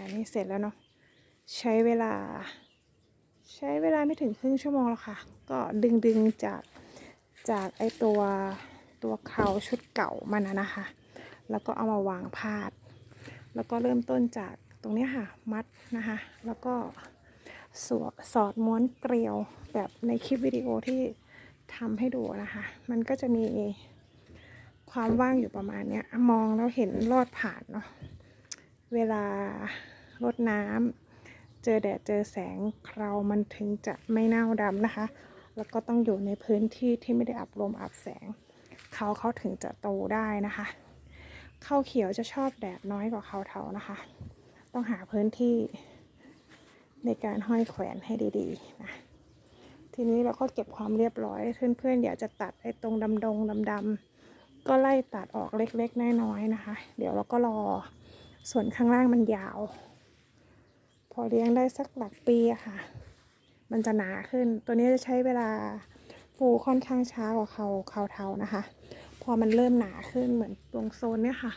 อันนี้เสร็จแล้วเนาะใช้เวลา ใช้เวลาไม่ถึงครึ่งชั่วโมงแล้วค่ะ ก็ดึงดึงจากจากไอตัวตัวเขาชุดเก่ามันนะนะคะ แล้วก็เอามาวางพาด แล้วก็เริ่มต้นจากตรงนี้ค่ะ มัดนะคะ แล้วก็สวสอดม้วนเกลียวแบบในคลิปวิดีโอที่ทำให้ดูนะคะ มันก็จะมีความว่างอยู่ประมาณเนี้ยมองแล้วเห็นลอดผ่านเนาะ เวลารดน้ำเจอแดดเจอแสงเครามันถึงจะไม่เน่าดำนะคะ แล้วก็ต้องอยู่ในพื้นที่ที่ไม่ได้อับลมอับแสง เขาเขาถึงจะโตได้นะคะข้าวเขียวจะชอบแดดน้อยกว่าข้าวเทานะคะ ต้องหาพื้นที่ในการห้อยแขวนให้ดีๆนะทีนี้เราก็เก็บความเรียบร้อยเพื่อนๆอยากจะตัดไอ้ตรงดำดงดำๆก็ไล่ตัดออกเล็กๆน้อยๆนะคะ เดี๋ยวเราก็รอ ส่วนข้างล่างมันยาว พอเลี้ยงได้สักหลักปีอะค่ะ มันจะหนาขึ้น ตัวนี้จะใช้เวลาฟูค่อนข้างช้ากว่าเขาเขาเทานะคะ พอมันเริ่มหนาขึ้นเหมือนตรงโซนเนี้ยค่ะ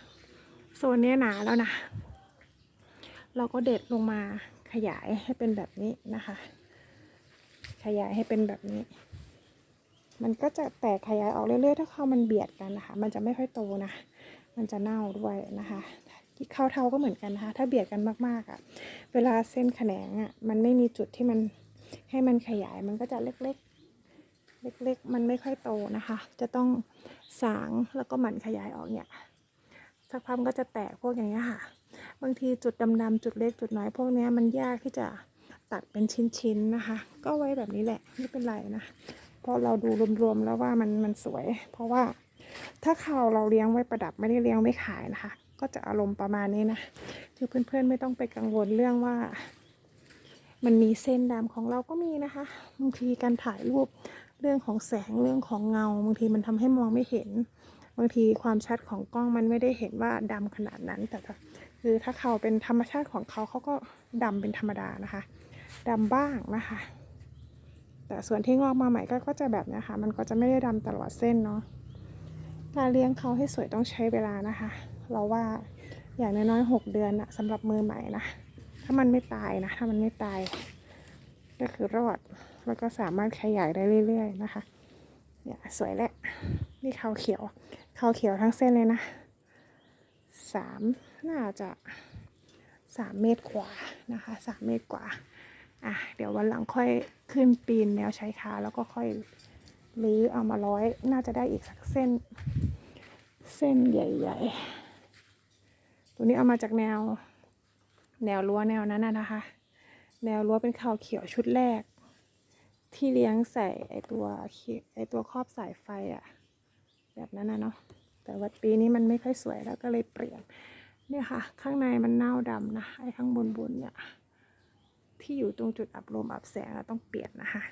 โซนเนี้ยหนาแล้วนะ เราก็เด็ดลงมาขยายให้เป็นแบบนี้นะคะ ขยายให้เป็นแบบนี้ มันก็จะแตกขยายออกเรื่อยๆ ถ้าเข้ามันเบียดกันนะคะ มันจะไม่ค่อยโตนะ มันจะเน่าด้วยนะคะ ข้าวเทาก็เหมือนกันนะคะ ถ้าเบียดกันมากๆอะ่ะ เวลาเส้นแขนงอะ่ะ มันไม่มีจุดที่มันให้มันขยาย มันก็จะเล็กๆ เล็กๆ มันไม่ค่อยโตนะคะ จะต้องสางแล้วก็หมั่นขยายออกเนี่ย สักพักก็จะแตกพวกอย่างเงี้ยค่ะ บางทีจุดดำๆ จุดเล็กจุดน้อยพวกเนี้ยมันยากที่จะตัดเป็นชิ้นๆ นะคะ ก็ไว้แบบนี้แหละ ไม่เป็นไรนะ เพราะเราดูรวมๆ แล้วว่ามันมันสวย เพราะว่าถ้าเขาเราเลี้ยงไว้ประดับไม่ได้เลี้ยงไว้ขายนะคะ ก็จะอารมณ์ประมาณนี้นะ คือเพื่อนๆไม่ต้องไปกังวลเรื่องว่า มันมีเส้นดำของเราก็มีนะคะบางทีการถ่ายรูปเรื่องของแสงเรื่องของเงาบางทีมันทำให้มองไม่เห็น บางทีความชัดของกล้องมันไม่ได้เห็นว่าดำขนาดนั้น แต่คือถ้าเขาเป็นธรรมชาติของเขาเขาก็ดำเป็นธรรมดานะคะดำบ้างนะคะ แต่ส่วนที่งอกมาใหม่ก็ก็จะแบบนี้ค่ะ มันก็จะไม่ได้ดำตลอดเส้นเนาะการเลี้ยงเขาให้สวยต้องใช้เวลานะคะ เราว่าอย่างน้อยๆหกเดือนอะสำหรับมือใหม่นะถ้ามันไม่ตายนะ ถ้ามันไม่ตาย ก็คือรอดแล้วก็สามารถขยายได้เรื่อยๆนะคะเนี่ยสวยแหล้วนี่เขาเขียวเขาเขียวทั้งเส้นเลยนะสามน่าจะสามเมตรกว่านะคะสามเมตรกว่าอะเดี๋ยววันหลังค่อยขึ้นปีนแนวชายคาแล้วก็ค่อยหรือเอามาร้อยน่าจะได้อีกสักเส้น เส้นใหญ่ ๆ ตัวนี้เอามาจากแนว แนวรั้วแนวนั้นนะนะคะ แนวรั้วเป็นข่าวเขียวชุดแรก ที่เลี้ยงใส่ไอตัวไอตัวครอบสายไฟอะแบบนั้นนะเนาะแต่ว่าปีนี้มันไม่ค่อยสวยแล้วก็เลยเปลี่ยนเนี่ยค่ะ ข้างในมันเน่าดำนะไอข้างบนบนเนี่ยที่อยู่ตรงจุดอับลมอับแสงอะต้องเปลี่ยนนะคะ